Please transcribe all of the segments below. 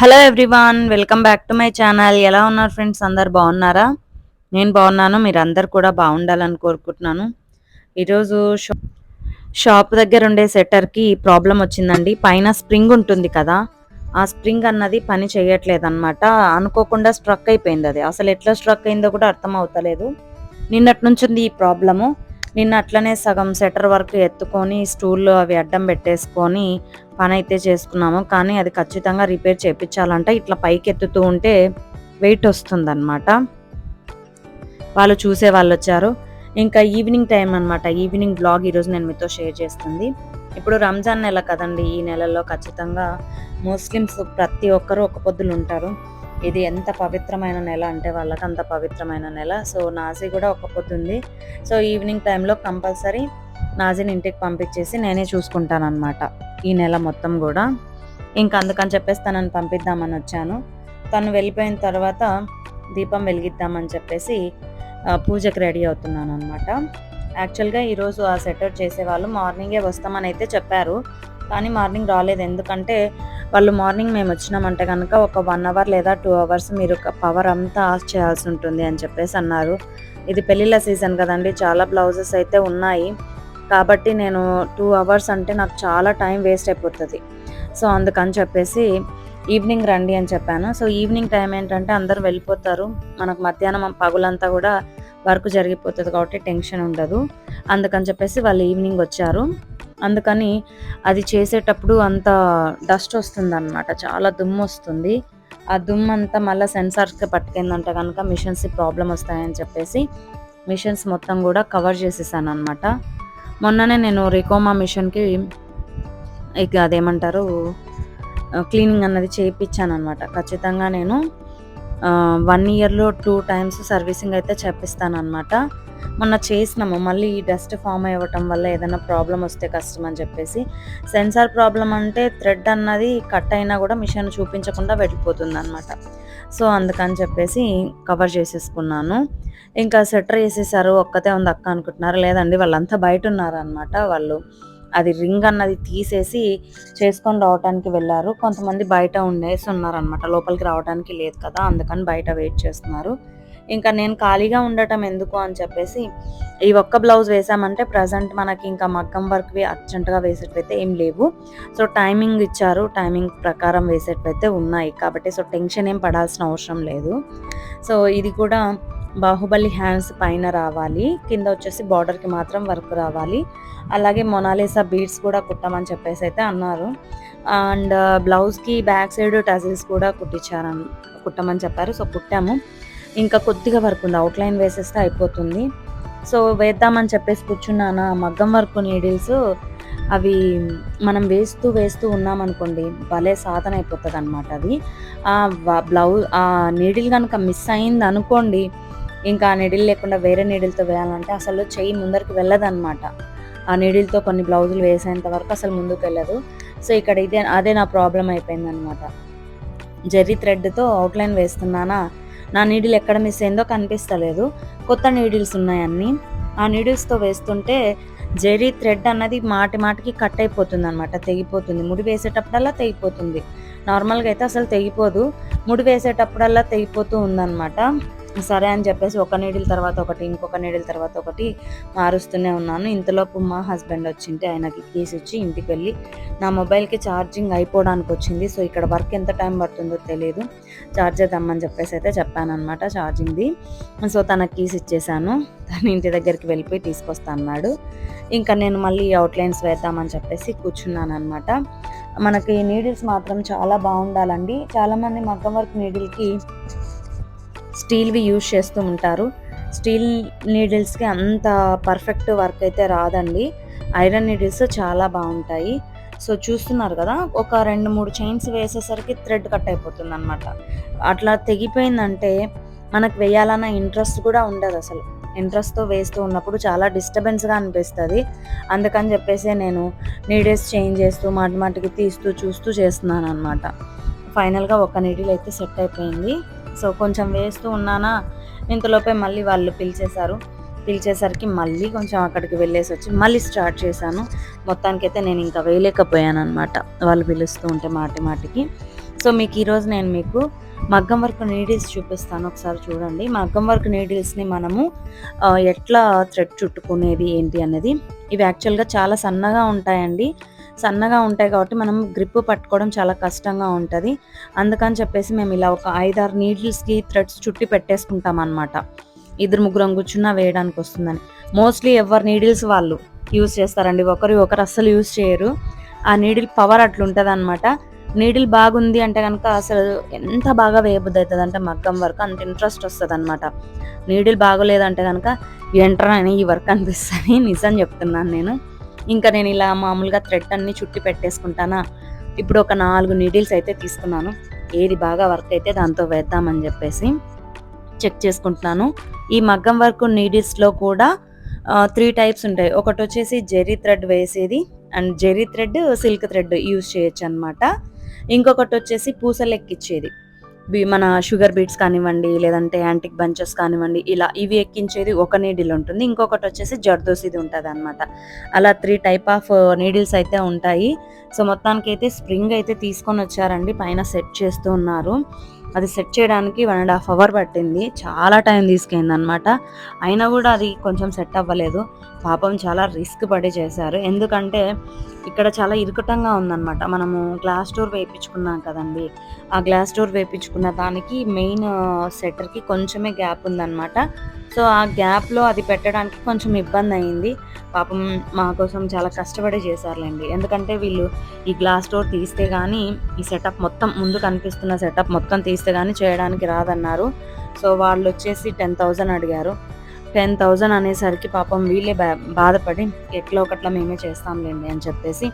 Hello everyone welcome back to my channel ఎలా ఉన్నారు friends అందరు బాగున్నారా? నేను బాగున్నాను మీరు అందరు కూడా బాగుండాలని కోరుకుంటున్నాను. ఈరోజు షా షాప్ దగ్గర ఉండే సెట్టర్కి ప్రాబ్లం వచ్చిందండి. పైన స్ప్రింగ్ ఉంటుంది కదా ఆ స్ప్రింగ్ అన్నది పని చేయట్లేదు అనమాట అనుకోకుండా స్ట్రక్ అయిపోయింది అది. అసలు ఎట్లా స్ట్రక్ అయిందో కూడా అర్థం అవుతలేదు. నిన్నటి నుంచి ఉంది ఈ ప్రాబ్లము నిన్న అట్లనే సగం సెటర్ వరకు ఎత్తుకొని స్టూల్లో అవి అడ్డం పెట్టేసుకొని పని అయితే చేసుకున్నాము. కానీ అది ఖచ్చితంగా రిపేర్ చేయించాలంటే ఇట్లా పైకి ఎత్తుతూ ఉంటే వెయిట్ వస్తుందన్నమాట. వాళ్ళు చూసే వాళ్ళు వచ్చారు. ఇంకా ఈవినింగ్ టైం అనమాట ఈవినింగ్ బ్లాగ్ ఈరోజు నేను మీతో షేర్ చేస్తుంది. ఇప్పుడు రంజాన్ నెల కదండి. ఈ నెలలో ఖచ్చితంగా ముస్లిమ్స్ ప్రతి ఒక్కరూ ఒక పొద్దులు ఉంటారు ఇది ఎంత పవిత్రమైన నెల అంటే వాళ్ళకి అంత పవిత్రమైన నెల. సో నాజీ కూడా ఒక్కపోతుంది సో ఈవినింగ్ టైంలో కంపల్సరీ నాజీని ఇంటికి పంపించేసి నేనే చూసుకుంటానమాట ఈ నెల మొత్తం కూడా. ఇంకా అందుకని చెప్పేసి తనని పంపిద్దామని వచ్చాను. తను వెళ్ళిపోయిన తర్వాత దీపం వెలిగిద్దామని చెప్పేసి పూజకు పూజకి రెడీ అవుతున్నాను అనమాట యాక్చువల్గా ఈరోజు ఆ సెటర్ చేసేవాళ్ళు మార్నింగే వస్తామని అయితే చెప్పారు. కానీ మార్నింగ్ రాలేదు. ఎందుకంటే వాళ్ళు మార్నింగ్ మేము వచ్చినామంటే కనుక ఒక వన్ అవర్ లేదా టూ అవర్స్ మీరు పవర్ అంతా ఆఫ్ చేయాల్సి ఉంటుంది అని చెప్పేసి అన్నారు. ఇది పెళ్ళిళ్ళ సీజన్ కదండి చాలా బ్లౌజెస్ అయితే ఉన్నాయి. కాబట్టి నేను టూ అవర్స్ అంటే నాకు చాలా టైం వేస్ట్ అయిపోతుంది. సో అందుకని చెప్పేసి ఈవినింగ్ రండి అని చెప్పాను. సో ఈవినింగ్ టైం ఏంటంటే అందరూ వెళ్ళిపోతారు. మనకు మధ్యాహ్నం పగులంతా కూడా వర్క్ జరిగిపోతుంది కాబట్టి టెన్షన్ ఉండదు. అందుకని చెప్పేసి వాళ్ళు ఈవినింగ్ వచ్చారు. అందుకని అది చేసేటప్పుడు అంత డస్ట్ వస్తుంది అనమాట చాలా దుమ్ము వస్తుంది. ఆ దుమ్ము అంతా మళ్ళీ సెన్సార్స్కి పట్టుకుందంటే కనుక మిషన్స్ ప్రాబ్లం వస్తాయని చెప్పేసి మిషన్స్ మొత్తం కూడా కవర్ చేసేసాను అనమాట మొన్ననే నేను రికోమా మిషన్కి ఇక అదేమంటారు క్లీనింగ్ అన్నది చేయించాను అనమాట ఖచ్చితంగా నేను వన్ ఇయర్లో టూ టైమ్స్ సర్వీసింగ్ అయితే చేపిస్తాను మొన్న చేసినాము మళ్ళీ ఈ డస్ట్ ఫామ్ అవ్వటం వల్ల ఏదైనా ప్రాబ్లం వస్తే కష్టం అని చెప్పేసి. సెన్సార్ ప్రాబ్లం అంటే థ్రెడ్ అన్నది కట్ అయినా కూడా మిషన్ చూపించకుండా వెళ్ళిపోతుంది అనమాట సో అందుకని చెప్పేసి కవర్ చేసేసుకున్నాను. ఇంకా సెటర్ వేసేసారు ఒక్కతే ఉంది అక్క అనుకుంటున్నారు. లేదండి వాళ్ళంతా బయట ఉన్నారనమాట వాళ్ళు. అది రింగ్ అన్నది తీసేసి చేసుకొని రావడానికి వెళ్ళారు. కొంతమంది బయట ఉండేసి ఉన్నారనమాట లోపలికి రావడానికి లేదు కదా అందుకని బయట వెయిట్ చేస్తున్నారు. ఇంకా నేను ఖాళీగా ఉండటం ఎందుకు అని చెప్పేసి ఈ ఒక్క బ్లౌజ్ వేసామంటే ప్రజెంట్ మనకి ఇంకా మగ్గం వర్క్వి అర్జెంటుగా వేసేటైతే ఏం లేవు. సో టైమింగ్ ఇచ్చారు. టైమింగ్ ప్రకారం వేసేటైతే ఉన్నాయి. కాబట్టి సో టెన్షన్ ఏం పడాల్సిన అవసరం లేదు. సో ఇది కూడా బాహుబలి హ్యాండ్స్ పైన రావాలి. కింద వచ్చేసి బార్డర్కి మాత్రం వర్క్ రావాలి. అలాగే మొనాలిసా బీడ్స్ కూడా కుట్టమని చెప్పేసి అయితే అన్నారు. అండ్ బ్లౌజ్కి బ్యాక్ సైడ్ టజిల్స్ కూడా కుట్టించారని కుట్టమని చెప్పారు. సో కుట్టాము. ఇంకా కొద్దిగా వర్క్ ఉంది. అవుట్లైన్ వేసేస్తే అయిపోతుంది. సో వేద్దామని చెప్పేసి కూర్చున్నానా? మగ్గం వర్క్ నీడిల్స్ అవి మనం వేస్తూ వేస్తూ ఉన్నామనుకోండి భలే సాధన అయిపోతుంది అనమాట అది బ్లౌజ్ ఆ నీడిల్ కనుక మిస్ అయింది అనుకోండి ఇంకా ఆ నీడిల్ లేకుండా వేరే నీడిల్తో వేయాలంటే అసలు చెయ్యి ముందరికి వెళ్ళదన్నమాట. ఆ నీడిల్తో కొన్ని బ్లౌజులు వేసేంత వరకు అసలు ముందుకు వెళ్ళదు. సో ఇక్కడ ఇదే అదే నా ప్రాబ్లం అయిపోయిందనమాట జెర్రీ థ్రెడ్తో అవుట్లైన్ వేస్తున్నానా? నా నీడిల్ ఎక్కడ మిస్ అయిందో కనిపిస్తలేదు. కొత్త నీడిల్స్ ఉన్నాయి అన్నీ. ఆ నీడిల్స్తో వేస్తుంటే జెరీ థ్రెడ్ అన్నది మాటి మాటికి కట్ అయిపోతుంది అనమాట తెగిపోతుంది. ముడి వేసేటప్పుడల్లా తెగిపోతుంది. నార్మల్గా అయితే అసలు తెగిపోదు. ముడి వేసేటప్పుడల్లా తెగిపోతూ ఉందన్నమాట. సరే అని చెప్పేసి ఒక నీడిల్ తర్వాత ఒకటి ఇంకొక నీడిల్ తర్వాత ఒకటి మారుస్తూనే ఉన్నాను. ఇంతలోపు మా హస్బెండ్ వచ్చింటే ఆయనకి కీస్ ఇచ్చి ఇంటికి వెళ్ళి నా మొబైల్కి ఛార్జింగ్ అయిపోవడానికి వచ్చింది. సో ఇక్కడ వర్క్ ఎంత టైం పడుతుందో తెలియదు ఛార్జర్ తెమ్మని చెప్పేసి అయితే చెప్పాను అనమాట ఛార్జింగ్ది. సో తనకి కీస్ ఇచ్చేసాను. తన ఇంటి దగ్గరికి వెళ్ళిపోయి తీసుకొస్తా అన్నాడు. ఇంకా నేను మళ్ళీ అవుట్లైన్స్ వేద్దామని చెప్పేసి కూర్చున్నాను అనమాట మనకి నీడిల్స్ మాత్రం చాలా బాగుండాలండి. చాలామంది మగ్గం వర్క్ నీడిల్కి స్టీల్వి యూజ్ చేస్తూ ఉంటారు. స్టీల్ నీడిల్స్కి అంత పర్ఫెక్ట్ వర్క్ అయితే రాదండి. ఐరన్ నీడిల్స్ చాలా బాగుంటాయి. సో చూస్తున్నారు కదా ఒక రెండు మూడు చైన్స్ వేసేసరికి థ్రెడ్ కట్ అయిపోతుంది అనమాట అట్లా తెగిపోయిందంటే మనకు వేయాలన్న ఇంట్రెస్ట్ కూడా ఉండదు అసలు. ఇంట్రెస్ట్తో వేస్తూ ఉన్నప్పుడు చాలా డిస్టర్బెన్స్గా అనిపిస్తుంది. అందుకని చెప్పేసి నేను నీడిల్స్ చేంజ్ చేస్తూ మాటి మాటికి తీస్తూ చూస్తూ చేస్తున్నాను అనమాట ఫైనల్గా ఒక నీడిల్ అయితే సెట్ అయిపోయింది. సో కొంచెం వేస్తూ ఉన్నానా? ఇంతలోపే మళ్ళీ వాళ్ళు పిలిచేశారు. పిలిచేసరికి మళ్ళీ కొంచెం అక్కడికి వెళ్ళేసి వచ్చి మళ్ళీ స్టార్ట్ చేశాను. మొత్తానికైతే నేను ఇంకా వేయలేకపోయాను అనమాట వాళ్ళు పిలుస్తూ ఉంటే మాటి మాటికి. సో మీకు ఈరోజు నేను మీకు మగ్గం వర్క్ నీడిల్స్ చూపిస్తాను. ఒకసారి చూడండి. మగ్గం వర్క్ నీడిల్స్ని మనము ఎట్లా థ్రెడ్ చుట్టుకునేది ఏంటి అనేది ఇవి యాక్చువల్గా చాలా సన్నగా ఉంటాయండి. సన్నగా ఉంటాయి కాబట్టి మనం గ్రిప్ పట్టుకోవడం చాలా కష్టంగా ఉంటుంది. అందుకని చెప్పేసి మేము ఇలా ఒక ఐదారు నీడిల్స్కి థ్రెడ్స్ చుట్టి పెట్టేసుకుంటాం అనమాట ఇద్దరు ముగ్గురం కూర్చున్నా వేయడానికి వస్తుందని. మోస్ట్లీ ఎవరు నీడిల్స్ వాళ్ళు యూస్ చేస్తారండి. ఒకరు ఒకరు అస్సలు యూజ్ చేయరు. ఆ నీడిల్ పవర్ అట్లుంటుంది అనమాట నీడిల్ బాగుంది అంటే కనుక అసలు ఎంత బాగా వేయబుద్ధి అవుతుంది అంటే మగ్గం వర్క్ అంత ఇంట్రెస్ట్ వస్తుంది అనమాట నీడిల్ బాగోలేదంటే కనుక ఎంటర్ అని ఈ వర్క్ అనిపిస్తుంది. నిజం చెప్తున్నాను నేను. ఇంకా నేను ఇలా మామూలుగా థ్రెడ్ అన్ని చుట్టి పెట్టేసుకుంటానా? ఇప్పుడు ఒక నాలుగు నీడిల్స్ అయితే తీసుకున్నాను. ఏది బాగా వర్క్ అయితే దాంతో వేద్దామని చెప్పేసి చెక్ చేసుకుంటున్నాను. ఈ మగ్గం వర్క్ నీడిల్స్లో కూడా త్రీ టైప్స్ ఉంటాయి. ఒకటి వచ్చేసి జెరీ థ్రెడ్ వేసేది and zari thread silk thread use చేయొచ్చు అనమాట ఇంకొకటి వచ్చేసి పూసలు ఎక్కిచ్చేది మన షుగర్ బీట్స్ కానివ్వండి లేదంటే యాంటిక్ బంచెస్ కానివ్వండి ఇలా ఇవి ఎక్కించేది ఒక నీడిల్ ఉంటుంది. ఇంకొకటి వచ్చేసి జర్దోసిది ఉంటుంది అనమాట అలా త్రీ టైప్ ఆఫ్ నీడిల్స్ అయితే ఉంటాయి. సో మొత్తానికి అయితే స్ప్రింగ్ అయితే తీసుకొని వచ్చారండి. పైన సెట్ చేస్తూ ఉన్నారు. అది సెట్ చేయడానికి వన్ అండ్ హాఫ్ అవర్ పట్టింది. చాలా టైం తీసుకైంది అనమాట అయినా కూడా అది కొంచెం సెట్ అవ్వలేదు. పాపం చాలా రిస్క్ పడి చేశారు. ఎందుకంటే ఇక్కడ చాలా ఇరుకటంగా ఉందన్నమాట మనము గ్లాస్ డోర్ వేయించుకున్నాం కదండి. ఆ గ్లాస్ డోర్ వేయించుకున్న దానికి మెయిన్ సెటర్కి కొంచెమే గ్యాప్ ఉందన్నమాట సో ఆ గ్యాప్లో అది పెట్టడానికి కొంచెం ఇబ్బంది అయింది పాపం మా కోసం చాలా కష్టపడి చేశారులేండి. ఎందుకంటే వీళ్ళు ఈ గ్లాస్ డోర్ తీస్తే కానీ ఈ సెటప్ మొత్తం ముందు కనిపిస్తున్న సెటప్ మొత్తం తీస్తే కానీ చేయడానికి రాదన్నారు. సో వాళ్ళు వచ్చేసి టెన్ థౌజండ్ అడిగారు. టెన్ థౌజండ్ అనేసరికి పాపం వీళ్ళే బా బాధపడి ఎట్లా ఒకట్లా మేమే చేస్తాంలేండి అని చెప్పేసి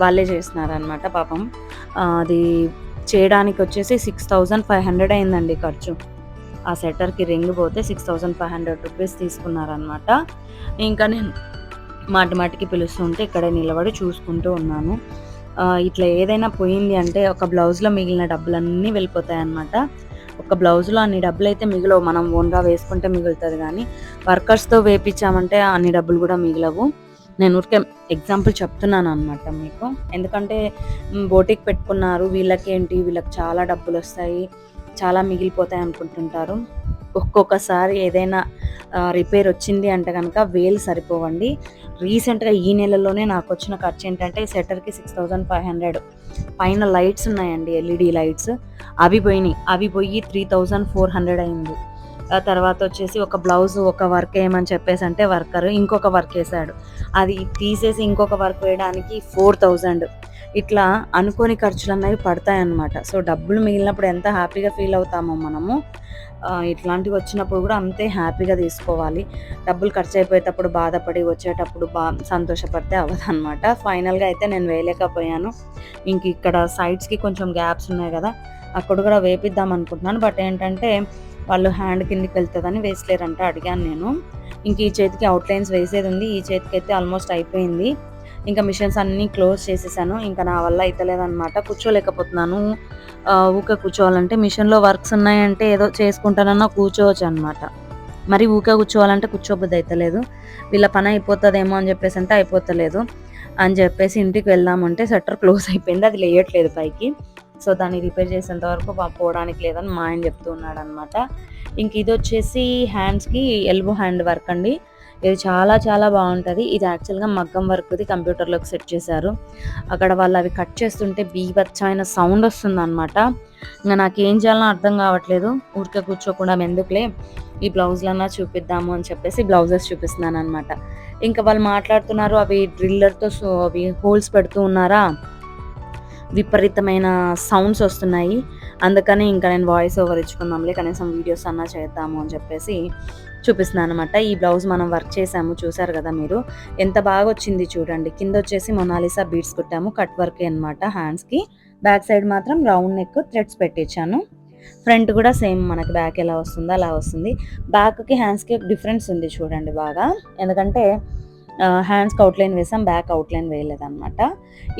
వాళ్ళే చేస్తున్నారనమాట పాపం. అది చేయడానికి వచ్చేసి సిక్స్ థౌజండ్ ఫైవ్ హండ్రెడ్ అయిందండి ఖర్చు. ఆ సెటర్కి రింగ్ పోతే six thousand five hundred rupees తీసుకున్నారనమాట ఇంకా నేను మాటి మాటికి పిలుస్తుంటే ఇక్కడే నిలబడి చూసుకుంటూ ఉన్నాను. ఇట్లా ఏదైనా పోయింది అంటే ఒక బ్లౌజ్లో మిగిలిన డబ్బులన్నీ వెళ్ళిపోతాయి అన్నమాట ఒక బ్లౌజ్లో అన్ని డబ్బులు అయితే మిగిలవు. మనం ఓన్గా వేసుకుంటే మిగులుతుంది కానీ వర్కర్స్తో వేపించామంటే అన్ని డబ్బులు కూడా మిగలవు. నేను ఊరికే ఎగ్జాంపుల్ చెప్తున్నాను అనమాట మీకు. ఎందుకంటే బోటిక్ పెట్టుకున్నారు. వీళ్ళకేంటి? వీళ్ళకి చాలా డబ్బులు వస్తాయి చాలా మిగిలిపోతాయి అనుకుంటుంటారు. ఒక్కొక్కసారి ఏదైనా రిపేర్ వచ్చింది అంటే కనుక వేలు సరిపోవండి. రీసెంట్గా ఈ నెలలోనే నాకు వచ్చిన ఖర్చు ఏంటంటే సెటర్కి సిక్స్ థౌజండ్ ఫైవ్ హండ్రెడ్. పైన లైట్స్ ఉన్నాయండి ఎల్ఈడి లైట్స్. అవి పోయినాయి. అవి పోయి త్రీ థౌజండ్ ఫోర్ హండ్రెడ్ అయింది. ఆ తర్వాత వచ్చేసి ఒక బ్లౌజ్ ఒక వర్క్ వేయమని చెప్పేసి అంటే వర్కర్ ఇంకొక వర్క్ వేసాడు. అది తీసేసి ఇంకొక వర్క్ వేయడానికి ఫోర్ థౌజండ్ ఇట్లా అనుకోని ఖర్చులు అనేవి పడతాయి అన్నమాట సో డబ్బులు మిగిలినప్పుడు ఎంత హ్యాపీగా ఫీల్ అవుతామో మనము ఇట్లాంటివి వచ్చినప్పుడు కూడా అంతే హ్యాపీగా తీసుకోవాలి. డబ్బులు ఖర్చు అయిపోయేటప్పుడు బాధపడి వచ్చేటప్పుడు బా సంతోషపడితే అవ్వదన్నమాట. ఫైనల్గా అయితే నేను వేయలేకపోయాను. ఇంక ఇక్కడ సైడ్స్కి కొంచెం గ్యాప్స్ ఉన్నాయి కదా అక్కడ కూడా వేపిద్దాం అనుకుంటున్నాను. బట్ ఏంటంటే వాళ్ళు హ్యాండ్ కిందికి వెళ్తుందని వేసలేరంట అడిగాను నేను. ఇంక ఈ చేతికి అవుట్ లైన్స్ వేసేది ఉంది. ఈ చేతికి అయితే ఆల్మోస్ట్ అయిపోయింది. ఇంకా మిషన్స్ అన్నీ క్లోజ్ చేసేసాను. ఇంకా నా వల్ల అయితలేదనమాట కూర్చోలేకపోతున్నాను. ఊకే కూర్చోవాలంటే మిషన్లో వర్క్స్ ఉన్నాయంటే ఏదో చేసుకుంటానన్నా కూర్చోవచ్చు అనమాట మరి ఊకే కూర్చోవాలంటే కూర్చోబుద్ధి అవుతలేదు వీళ్ళ పని అయిపోతుందేమో అని చెప్పేసి అంటే అయిపోతలేదు. అని చెప్పేసి ఇంటికి వెళ్దామంటే షట్టర్ క్లోజ్ అయిపోయింది. అది లేయట్లేదు పైకి. సో దాన్ని రిపేర్ చేసేంత వరకు పా- పోవడానికి లేదని మా ఆయన చెప్తూ ఉన్నాడు అనమాట ఇంక ఇది వచ్చేసి హ్యాండ్స్కి ఎల్బో హ్యాండ్ వర్క్ అండి. ఇది చాలా చాలా బాగుంటుంది. ఇది యాక్చువల్గా మగ్గం వర్క్ది కంప్యూటర్లోకి సెట్ చేశారు. అక్కడ వాళ్ళు అవి కట్ చేస్తుంటే బీభత్సమైన సౌండ్ వస్తుంది అనమాట ఇంకా నాకు ఏం చేయాలో అర్థం కావట్లేదు. ఊరికే కూర్చోకుండా ఎందుకులే? ఈ బ్లౌజ్లన్నా చూపిద్దాము అని చెప్పేసి బ్లౌజెస్ చూపిస్తున్నాను అనమాట ఇంకా వాళ్ళు మాట్లాడుతున్నారు అవి డ్రిల్లర్తో సో అవి హోల్స్ పెడుతూ ఉన్నారా? విపరీతమైన సౌండ్స్ వస్తున్నాయి. అందుకని ఇంకా నేను వాయిస్ ఓవర్ ఇచ్చుకుందాంలే కనీసం వీడియోస్ అన్నా చేద్దాము అని చెప్పేసి చూపిస్తున్నాను అనమాట ఈ బ్లౌజ్ మనం వర్క్ చేసాము చూసారు కదా మీరు. ఎంత బాగా వచ్చింది చూడండి. కింద వచ్చేసి మొనాలిసా బీడ్స్ కుట్టాము కట్ వర్క్ అనమాట హ్యాండ్స్కి బ్యాక్ సైడ్ మాత్రం రౌండ్ నెక్ థ్రెడ్స్ పెట్టించాను. ఫ్రంట్ కూడా సేమ్ మనకి బ్యాక్ ఎలా వస్తుందో అలా వస్తుంది. బ్యాక్కి హ్యాండ్స్కి డిఫరెన్స్ ఉంది చూడండి బాగా. ఎందుకంటే హ్యాండ్స్కి అవుట్లైన్ వేసాం బ్యాక్ అవుట్లైన్ వేయలేదన్నమాట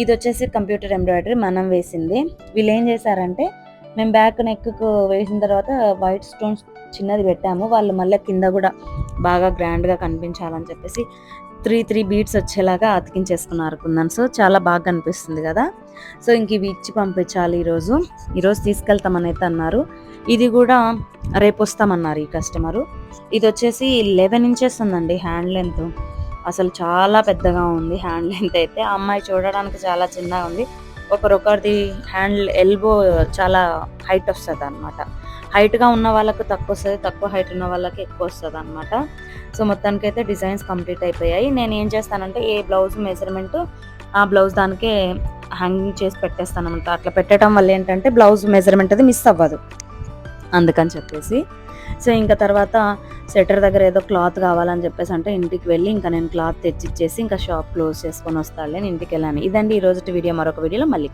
ఇది వచ్చేసి కంప్యూటర్ ఎంబ్రాయిడరీ మనం వేసింది. వీళ్ళు ఏం చేశారంటే మేము బ్యాక్ నెక్కు వేసిన తర్వాత వైట్ స్టోన్స్ చిన్నది పెట్టాము. వాళ్ళు మళ్ళీ కింద కూడా బాగా గ్రాండ్గా కనిపించాలని చెప్పేసి త్రీ త్రీ బీట్స్ వచ్చేలాగా అతికించేసుకున్నారు కుందన్స్ చాలా బాగా కనిపిస్తుంది కదా. సో ఇంక ఇవి ఇచ్చి పంపించాలి ఈరోజు. ఈరోజు తీసుకెళ్తామని అయితే అన్నారు. ఇది కూడా రేపు వస్తామన్నారు ఈ కస్టమరు ఇది వచ్చేసి లెవెన్ ఇంచెస్ ఉందండి హ్యాండ్ లెంత్ అసలు చాలా పెద్దగా ఉంది హ్యాండ్ లెంత్ అయితే. ఆ అమ్మాయి చూడడానికి చాలా చిన్నగా ఉంది. ఒకరొకరిది హ్యాండ్ ఎల్బో చాలా హైట్ వస్తుంది అనమాట హైట్గా ఉన్న వాళ్ళకు తక్కువ వస్తుంది తక్కువ హైట్ ఉన్న వాళ్ళకి ఎక్కువ వస్తుంది అనమాట సో మొత్తానికి అయితే డిజైన్స్ కంప్లీట్ అయిపోయాయి. నేను ఏం చేస్తానంటే ఏ బ్లౌజ్ మెజర్మెంట్ ఆ బ్లౌజ్ దానికే హ్యాంగింగ్ చేసి పెట్టేస్తాను అనమాట అట్లా పెట్టడం వల్ల ఏంటంటే బ్లౌజ్ మెజర్మెంట్ అది మిస్ అవ్వదు. అందుకని చెప్పేసి. సో ఇంకా తర్వాత సెటర్ దగ్గర ఏదో క్లాత్ కావాలని చెప్పేసి అంటే ఇంటికి వెళ్ళి ఇంకా నేను క్లాత్ తెచ్చిచ్చేసి ఇంకా షాప్ క్లోజ్ చేసుకొని వస్తాను నేను ఇంటికి వెళ్ళాను. ఇదండి ఈ రోజు వీడియో. మరొక వీడియోలో మళ్ళీ